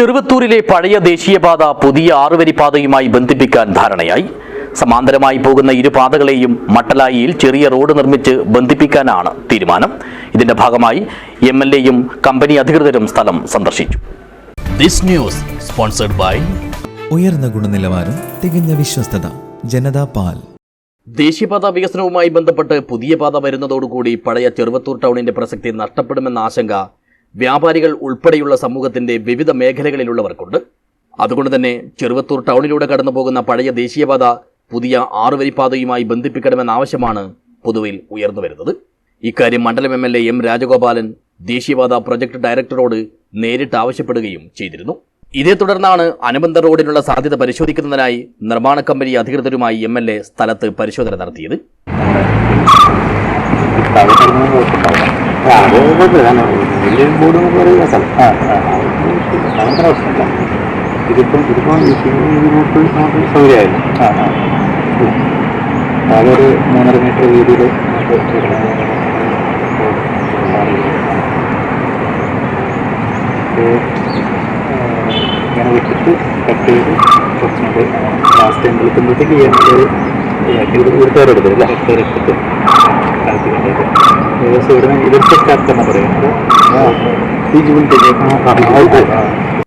ചെറുവത്തൂരിലെ പഴയ ദേശീയപാത പുതിയ ആറുവരി പാതയുമായി ബന്ധിപ്പിക്കാൻ ധാരണയായി. സമാന്തരമായി പോകുന്ന ഇരു പാതകളെയും മട്ടലായിയിൽ ചെറിയ റോഡ് നിർമ്മിച്ച് ബന്ധിപ്പിക്കാനാണ് തീരുമാനം. ഇതിന്റെ ഭാഗമായി എം എൽ എയും കമ്പനി അധികൃതരും സ്ഥലം സന്ദർശിച്ചു. ദിസ് ന്യൂസ് സ്പോൺസർഡ് ബൈ ഉയർന്ന ഗുണനിലവാരം തികഞ്ഞ വിശ്വസ്തത ജനതാ പാൽ. ദേശീയപാത വികസനവുമായി ബന്ധപ്പെട്ട് പുതിയ പാത വരുന്നതോടുകൂടി പഴയ ചെറുവത്തൂർ ടൗണിന്റെ പ്രസക്തി നഷ്ടപ്പെടുമെന്ന ആശങ്ക വ്യാപാരികൾ ഉൾപ്പെടെയുള്ള സമൂഹത്തിന്റെ വിവിധ മേഖലകളിലുള്ളവർക്കുണ്ട്. അതുകൊണ്ട് തന്നെ ചെറുവത്തൂർ ടൗണിലൂടെ കടന്നു പോകുന്ന പഴയ ദേശീയപാത പുതിയ ആറുവരിപ്പാതയുമായി ബന്ധിപ്പിക്കണമെന്നാവശ്യമാണ് പൊതുവിൽ ഉയർന്നു വരുന്നത്. ഇക്കാര്യം മണ്ഡലം M L A M Rajagopalan ദേശീയപാത പ്രൊജക്ട് ഡയറക്ടറോട് നേരിട്ട് ആവശ്യപ്പെടുകയും ചെയ്തിരുന്നു. ഇതേ തുടർന്നാണ് അനുബന്ധ റോഡിനുള്ള സാധ്യത പരിശോധിക്കുന്നതിനായി നിർമ്മാണ കമ്പനി അധികൃതരുമായി എം എൽ എ സ്ഥലത്ത് പരിശോധന നടത്തിയത്. അത് കുഴപ്പമില്ല വലിയ ബോർഡ് നമുക്ക് പറയുന്ന സ്ഥലം അങ്ങനത്തെ പ്രശ്നമില്ല ഇതിപ്പം ഇതിപ്പം റൂട്ട് നമുക്ക് സൗകര്യമായിരുന്നു അതൊരു മൂന്നര മീറ്റർ വീതിയിൽ ഇങ്ങനെ വിട്ടിട്ട് കട്ട് ചെയ്ത് കുറച്ചുകൂടെ ലാസ്റ്റ് ടൈം വിളിക്കുമ്പോഴത്തേക്ക് ഈ എണ്ണ ഒരു തേരെടുത്തില്ല ഹെക്ടർ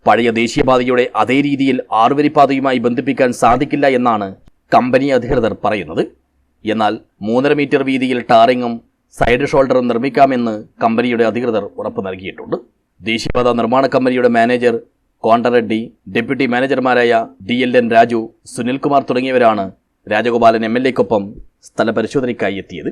പഴയ ദേശീയപാതയുടെ അതേ രീതിയിൽ ആറുവരിപ്പാതയുമായി ബന്ധിപ്പിക്കാൻ സാധിക്കില്ല എന്നാണ് കമ്പനി അധികൃതർ പറയുന്നത്. എന്നാൽ മൂന്നര മീറ്റർ വീതിയിൽ ടാറിങ്ങും സൈഡ് ഷോൾഡറും നിർമ്മിക്കാമെന്ന് കമ്പനിയുടെ അധികൃതർ ഉറപ്പ് നൽകിയിട്ടുണ്ട്. ദേശീയപാത നിർമ്മാണ കമ്പനിയുടെ manager Kondareddy deputy മാനേജർമാരായ D L N Raju Sunilkumar തുടങ്ങിയവരാണ് രാജഗോപാലൻ എം എൽ എക്കൊപ്പം സ്ഥലപരിശോധനയ്ക്കായി എത്തിയത്.